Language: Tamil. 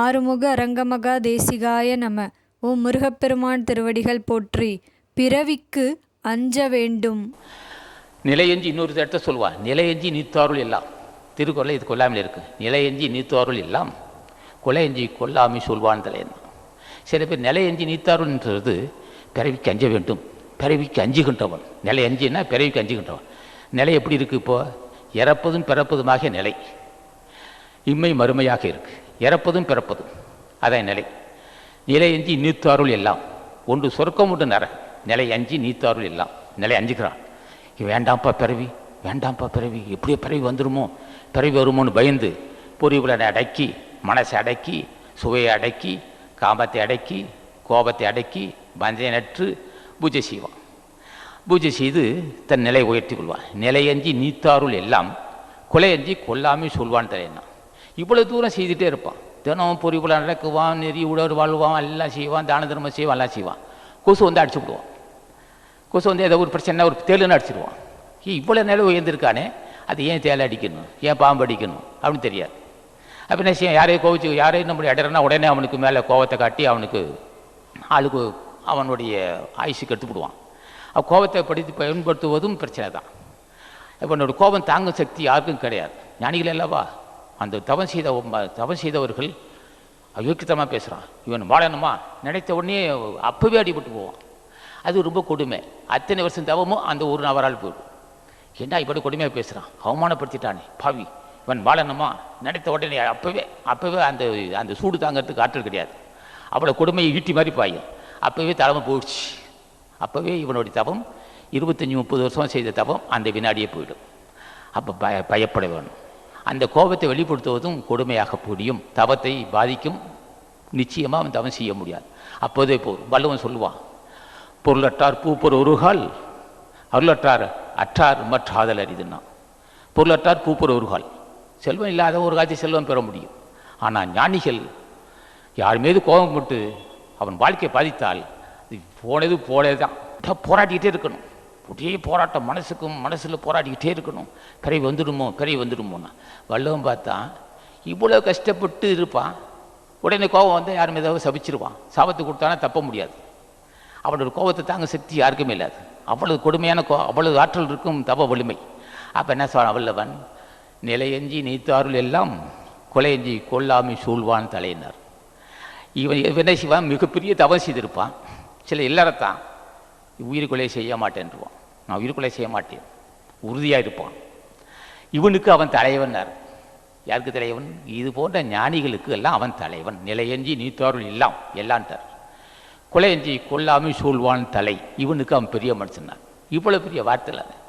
ஆறுமுக அரங்கமகா தேசிகாய நம. ஓ முருகப்பெருமான் திருவடிகள் போற்றி பிறவிக்கு அஞ்ச வேண்டும். நிலையஞ்சி இன்னொரு இடத்த சொல்லுவான் நிலையஞ்சி நீத்தாருள் எல்லாம். திருக்குறள் இது கொல்லாமல் இருக்குது நிலையஞ்சி நீத்தாருள் எல்லாம். கொலையஞ்சி கொல்லாமை சொல்வான் தலையன் சில பேர் நிலையஞ்சி நீத்தாருள்ன்றது பிறவிக்கு அஞ்ச வேண்டும். பிறவிக்கு அஞ்சுகின்றவன். நிலையஞ்சின்னா பிறவிக்கு அஞ்சுகின்றவன். நிலை எப்படி இருக்குது இப்போது இறப்பதும் பிறப்பதுமாகிய நிலை. இம்மை மறுமையாக இருக்குது இறப்பதும் பிறப்பதும். அதான் நிலை. நிலை அஞ்சி நீத்தாருள் எல்லாம். ஒன்று சொர்க்கம் ஒன்று நர நிலை அஞ்சி நீத்தாருள் எல்லாம். நிலை அஞ்சுக்கிறான் வேண்டாம்ப்பா பிறவி வேண்டாம்ப்பா பிறவி. எப்படியோ பிறவி வந்துடுமோ பிறவி வருமோன்னு பயந்து பொறிவுலனை அடக்கி மனசை அடக்கி சுவையை அடக்கி காமத்தை அடக்கி கோபத்தை அடக்கி பஞ்சை நற்று பூஜை செய்வான். பூஜை செய்து தன் நிலை உயர்த்தி கொள்வான். நிலையஞ்சி நீத்தாருள் எல்லாம் கொலையஞ்சி கொல்லாமே சொல்வான் தலையன்னா இவ்வளோ தூரம் செய்துட்டே இருப்பான். தினம் பொறிவுல நடக்குவான் நெறி உடல் வாழ்வான் எல்லாம் செய்வான் தான தர்மம் செய்வான் எல்லாம் செய்வான். கொசு வந்து அடிச்சு விடுவான். கொசு வந்து ஏதோ ஒரு பிரச்சனை ஒரு தேளுன்னு அடிச்சிடுவான் இவ்வளோ நிலை உயர்ந்திருக்கானே அது ஏன் தேலை அடிக்கணும் ஏன் பாம்பு அடிக்கணும் அப்படின்னு தெரியாது. அப்போ என்ன செய்யும்? யாரையும் கோவிச்சு யாரையும் நம்மளுடைய இடறனா உடனே அவனுக்கு மேலே கோவத்தை காட்டி அவனுக்கு ஆளுக்கு அவனுடைய ஆயுசு கெடுத்துவிடுவான் அவன் கோபத்தை படித்து பயன்படுத்துவதும் பிரச்சனை தான். இப்போ என்னோடய கோபம் தாங்கும் சக்தி யாருக்கும் கிடையாது. ஞானிகள் அல்லவா? அந்த தவம் செய்த தவம் செய்தவர்கள் அயோக்கியத்தமாக பேசுகிறான் இவன் வாழணுமா? நினைத்த உடனே அப்போவே அடிபட்டு போவான். அது ரொம்ப கொடுமை. அத்தனை வருஷம் தவமும் அந்த ஒரு நபரால் போயிடும். ஏண்டா இப்படி கொடுமையாக பேசுகிறான் அவமானப்படுத்திட்டானே பாவி. இவன் வாழணுமா? நினைத்த உடனே அப்போவே அப்போவே அந்த அந்த சூடு தாங்கிறதுக்கு ஆற்றல் கிடையாது. அவ்வளோ கொடுமையை ஈட்டி மாதிரி பாயும். அப்போவே தலைமை போயிடுச்சு. அப்போவே இவனுடைய தவம் இருபத்தஞ்சி முப்பது வருஷம் செய்த தவம் அந்த வினாடியே போயிடும். அப்போ பய பயப்பட வேணும். அந்த கோபத்தை வெளிப்படுத்துவதும் கொடுமையாக முடியும் தவத்தை பாதிக்கும். நிச்சயமாக அவன் தவம் செய்ய முடியாது. அப்போதே போ வள்ளுவன் சொல்லுவான் பொருளற்றார் பூப்பொரு ஒருகால் அருளற்றார் அற்றார் மற்றாதல் அரிதுன்னா பொருளற்றார் பூப்பொரு ஒருகால். செல்வம் இல்லாத ஒரு காட்சி செல்வம் பெற முடியும். ஆனால் ஞானிகள் யார் மீது கோபம் போட்டு அவன் வாழ்க்கையை பாதித்தால் அது போனது தான் போராட்டிக்கிட்டே இருக்கணும். ஒரே போராட்டம் மனசுக்கும் மனசில் போராடிக்கிட்டே இருக்கணும். பிறவி வந்துடுமோ பிறவி வந்துடுமோன்னா. வல்லவன் பார்த்தா இவ்வளோ கஷ்டப்பட்டு இருப்பான் உடனே கோபம் வந்து யாரும் ஏதாவது சபிச்சிருவான். சாபத்து கொடுத்தானா தப்ப முடியாது. அவனோட கோபத்தை தாங்க சக்தி யாருக்குமே இல்லாது அவ்வளவு கொடுமையான கோ அவ்வளவு ஆற்றல் இருக்கும் தவ வலிமை. அப்போ என்ன சொல்ல வல்லவன் நிலையஞ்சி நீத்தாருள் எல்லாம் கொலையஞ்சி கொல்லாமை சூழ்வான் தலையினார். இவன் இவன் என்ன செய்வான்? மிகப்பெரிய தவம் செய்திருப்பான். சில இல்லறத்தான் உயிர்கொலை செய்ய மாட்டேன்ருவான் நான் உயிர்கொலை செய்ய மாட்டேன் உறுதியாக இருப்பான். இவனுக்கு அவன் தலைவனார். யாருக்கு தலைவன்? இது போன்ற ஞானிகளுக்கு எல்லாம் அவன் தலைவன். நிலையஞ்சி நீத்தாருள் எல்லாம் எல்லான்ட்டார். கொலையஞ்சி கொல்லாமல் சூழ்வான் தலை. இவனுக்கு அவன் பெரிய மனுஷனார். இவ்வளோ பெரிய வார்த்தையில்